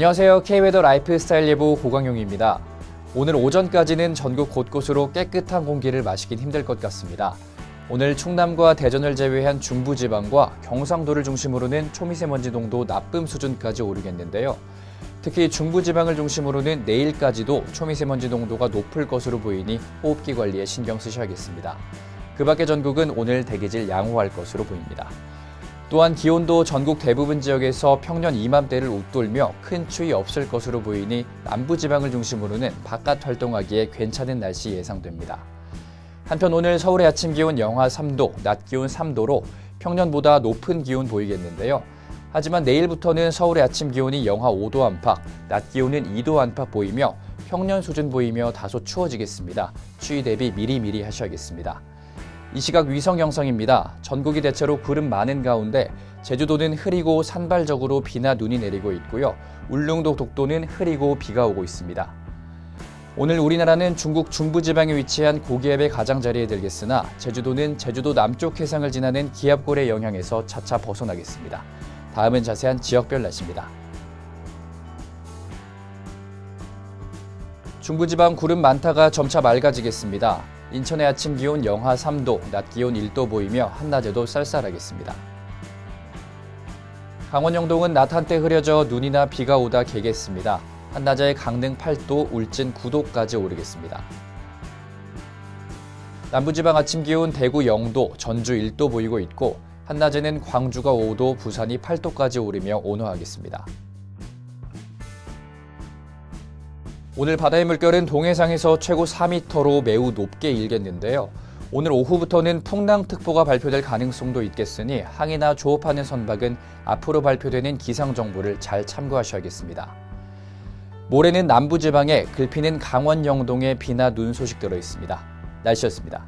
안녕하세요. K웨더 라이프스타일 예보 고광용입니다. 오늘 오전까지는 전국 곳곳으로 깨끗한 공기를 마시긴 힘들 것 같습니다. 오늘 충남과 대전을 제외한 중부지방과 경상도를 중심으로는 초미세먼지 농도 나쁨 수준까지 오르겠는데요. 특히 중부지방을 중심으로는 내일까지도 초미세먼지 농도가 높을 것으로 보이니 호흡기 관리에 신경 쓰셔야겠습니다. 그 밖에 전국은 오늘 대기질 양호할 것으로 보입니다. 또한 기온도 전국 대부분 지역에서 평년 이맘때를 웃돌며 큰 추위 없을 것으로 보이니 남부 지방을 중심으로는 바깥 활동하기에 괜찮은 날씨 예상됩니다. 한편 오늘 서울의 아침 기온 영하 3도, 낮 기온 3도로 평년보다 높은 기온 보이겠는데요. 하지만 내일부터는 서울의 아침 기온이 영하 5도 안팎, 낮 기온은 2도 안팎 보이며 평년 수준 보이며 다소 추워지겠습니다. 추위 대비 미리미리 하셔야겠습니다. 이 시각 위성 영상입니다. 전국이 대체로 구름 많은 가운데 제주도는 흐리고 산발적으로 비나 눈이 내리고 있고요. 울릉도 독도는 흐리고 비가 오고 있습니다. 오늘 우리나라는 중국 중부지방에 위치한 고기압의 가장자리에 들겠으나 제주도는 제주도 남쪽 해상을 지나는 기압골의 영향에서 차차 벗어나겠습니다. 다음은 자세한 지역별 날씨입니다. 중부지방 구름 많다가 점차 맑아지겠습니다. 인천의 아침 기온 영하 3도, 낮 기온 1도 보이며 한낮에도 쌀쌀하겠습니다. 강원 영동은 낮 한때 흐려져 눈이나 비가 오다 개겠습니다. 한낮에 강릉 8도, 울진 9도까지 오르겠습니다. 남부지방 아침 기온 대구 0도, 전주 1도 보이고 있고 한낮에는 광주가 5도, 부산이 8도까지 오르며 온화하겠습니다. 오늘 바다의 물결은 동해상에서 최고 4m로 매우 높게 일겠는데요. 오늘 오후부터는 풍랑특보가 발표될 가능성도 있겠으니 항해나 조업하는 선박은 앞으로 발표되는 기상 정보를 잘 참고하셔야겠습니다. 모레는 남부지방에 글피는 강원 영동에 비나 눈 소식 들어 있습니다. 날씨였습니다.